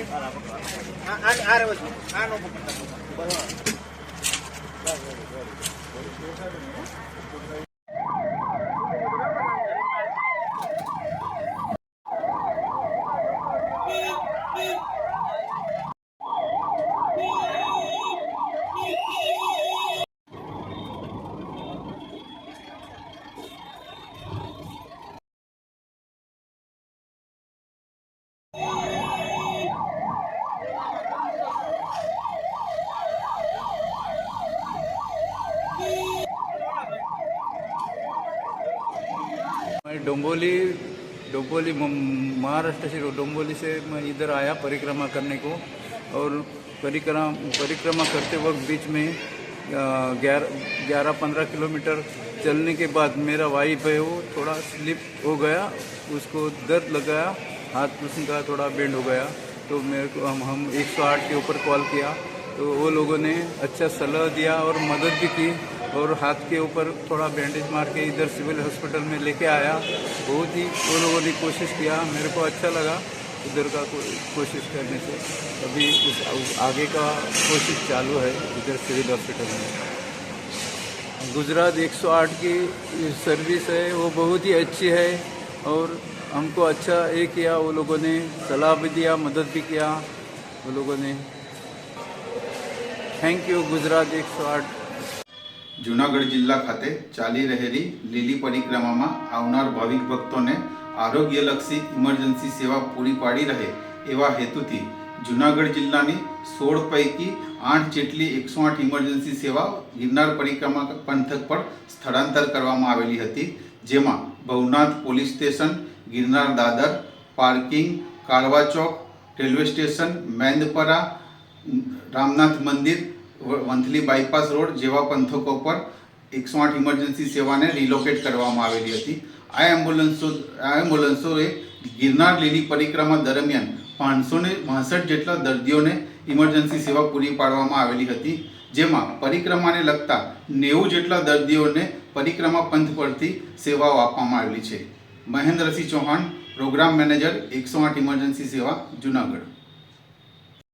આ આ રેવા જો આનો પકડતા બરાબર डोंगोली डोंगोली महाराष्ट्र से डोंगोली से मैं इधर आया परिक्रमा करने को और परिक्रमा परिक्रमा करते वक्त बीच में ग्यारह ग्यारह पंद्रह किलोमीटर चलने के बाद मेरा वाइफ है वो थोड़ा स्लिप हो गया उसको दर्द लगाया हाथ का थोड़ा बेंड हो गया तो मेरे को हम हम आठ के ऊपर कॉल किया तो वो लोगों ने अच्छा सलाह दिया और मदद भी की और हाथ के ऊपर थोड़ा बैंडेज मार के इधर सिविल हॉस्पिटल में लेके आया बहुत ही वो लोगों ने कोशिश किया मेरे को अच्छा लगा उधर का को, कोशिश करने से अभी उस आगे का कोशिश चालू है इधर सिविल हॉस्पिटल में गुजरात 108 की सर्विस है वो बहुत ही अच्छी है और हमको अच्छा ये किया वो लोगों ने सलाह भी दिया मदद भी किया वो लोगों ने थैंक यू गुजरात 108 જૂનાગઢ જિલ્લા ખાતે ચાલી રહેલી લીલી પરિક્રમામાં આવનાર ભાવિક ભક્તોને આરોગ્યલક્ષી ઇમરજન્સી સેવા પૂરી પાડી રહે એવા હેતુથી જૂનાગઢ જિલ્લાની સોળ પૈકી આઠ જેટલી એકસો આઠ ઇમરજન્સી સેવા ગિરનાર પરિક્રમા પંથક પર સ્થળાંતર કરવામાં આવેલી હતી જેમાં ભવનાથ પોલીસ સ્ટેશન ગિરનાર દાદર parking Kalwa Chowk railway station Mendpara Ramnath Mandir મંથલી બાયપાસ રોડ જેવા પંથકો પર એકસો આઠ ઇમરજન્સી સેવાને રિલોકેટ કરવામાં આવેલી હતી આ એમ્બ્યુલન્સો આ એમ્બ્યુલન્સોએ ગિરનાર લીલી પરિક્રમા દરમિયાન પાંચસો ને બાસઠ જેટલા દર્દીઓને ઇમરજન્સી સેવા પૂરી પાડવામાં આવેલી હતી જેમાં પરિક્રમાને લગતા નેવું જેટલા દર્દીઓને પરિક્રમા પંથ પરથી સેવાઓ આપવામાં આવેલી છે મહેન્દ્રસિંહ ચૌહાણ પ્રોગ્રામ મેનેજર એકસો આઠ ઇમરજન્સી સેવા જુનાગઢ